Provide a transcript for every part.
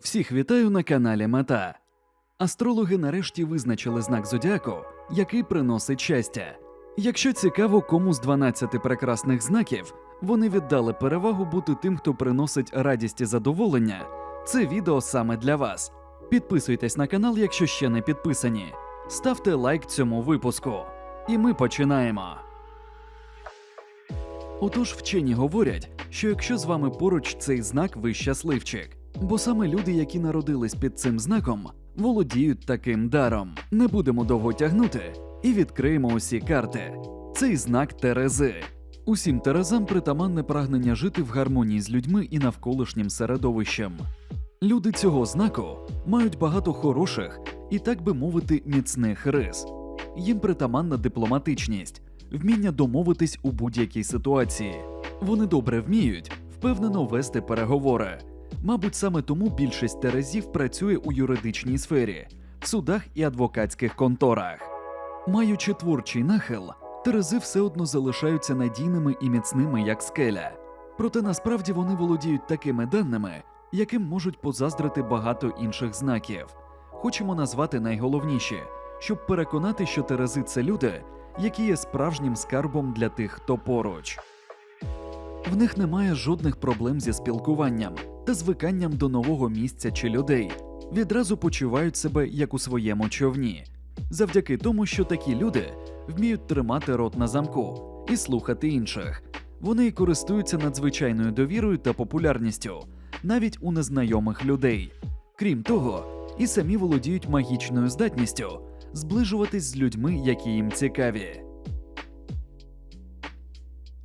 Всіх вітаю на каналі Мета. Астрологи нарешті визначили знак зодіаку, який приносить щастя. Якщо цікаво, кому з 12 прекрасних знаків вони віддали перевагу бути тим, хто приносить радість і задоволення, це відео саме для вас. Підписуйтесь на канал, якщо ще не підписані. Ставте лайк цьому випуску. І ми починаємо. Отож, вчені говорять, що якщо з вами поруч цей знак, ви щасливчик. Бо саме люди, які народились під цим знаком, володіють таким даром. Не будемо довго тягнути і відкриємо усі карти. Цей знак Терези. Усім Терезам притаманне прагнення жити в гармонії з людьми і навколишнім середовищем. Люди цього знаку мають багато хороших і, так би мовити, міцних рис. Їм притаманна дипломатичність, вміння домовитись у будь-якій ситуації. Вони добре вміють впевнено вести переговори. Мабуть, саме тому більшість терезів працює у юридичній сфері, в судах і адвокатських конторах. Маючи творчий нахил, терези все одно залишаються надійними і міцними, як скеля. Проте насправді вони володіють такими даними, яким можуть позаздрити багато інших знаків. Хочемо назвати найголовніші, щоб переконати, що терези це люди, які є справжнім скарбом для тих, хто поруч. В них немає жодних проблем зі спілкуванням та звиканням до нового місця чи людей. Відразу почувають себе як у своєму човні, завдяки тому, що такі люди вміють тримати рот на замку і слухати інших. Вони користуються надзвичайною довірою та популярністю, навіть у незнайомих людей. Крім того, і самі володіють магічною здатністю зближуватись з людьми, які їм цікаві.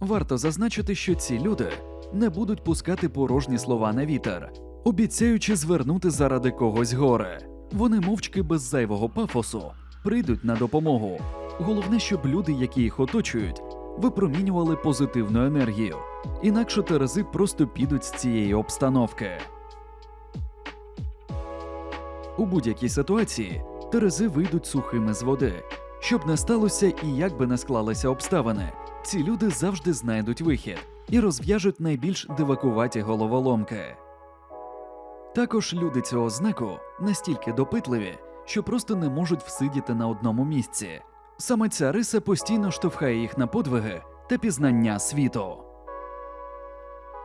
Варто зазначити, що ці люди не будуть пускати порожні слова на вітер, обіцяючи звернути заради когось горе. Вони мовчки без зайвого пафосу прийдуть на допомогу. Головне, щоб люди, які їх оточують, випромінювали позитивну енергію, інакше терези просто підуть з цієї обстановки. У будь-якій ситуації терези вийдуть сухими з води. Щоб не сталося і як би не склалися обставини, ці люди завжди знайдуть вихід і розв'яжуть найбільш дивакуваті головоломки. Також люди цього знаку настільки допитливі, що просто не можуть всидіти на одному місці. Саме ця риса постійно штовхає їх на подвиги та пізнання світу.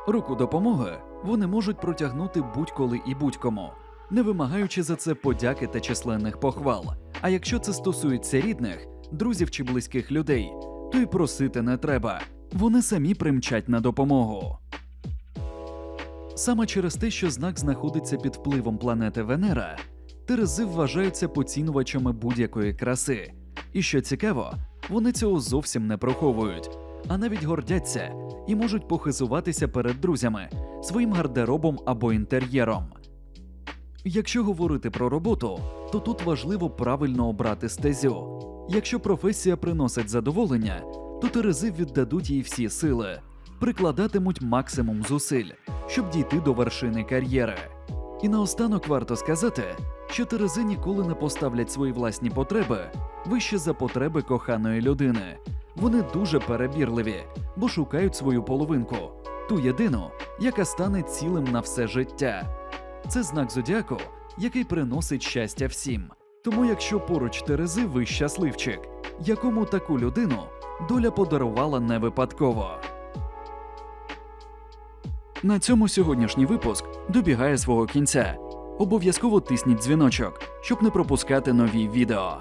Руку допомоги вони можуть протягнути будь-коли і будь-кому, не вимагаючи за це подяки та численних похвал. А якщо це стосується рідних, друзів чи близьких людей, то й просити не треба. Вони самі примчать на допомогу. Саме через те, що знак знаходиться під впливом планети Венера, Терези вважаються поцінувачами будь-якої краси. І що цікаво, вони цього зовсім не приховують, а навіть гордяться і можуть похизуватися перед друзями своїм гардеробом або інтер'єром. Якщо говорити про роботу, то тут важливо правильно обрати стезю. Якщо професія приносить задоволення, то терези віддадуть їй всі сили, прикладатимуть максимум зусиль, щоб дійти до вершини кар'єри. І наостанок варто сказати, що терези ніколи не поставлять свої власні потреби вище за потреби коханої людини. Вони дуже перебірливі, бо шукають свою половинку, ту єдину, яка стане цілим на все життя. Це знак зодіаку, який приносить щастя всім. Тому, якщо поруч Терези ви щасливчик, якому таку людину доля подарувала не випадково. На цьому сьогоднішній випуск добігає свого кінця. Обов'язково тисніть дзвіночок, щоб не пропускати нові відео.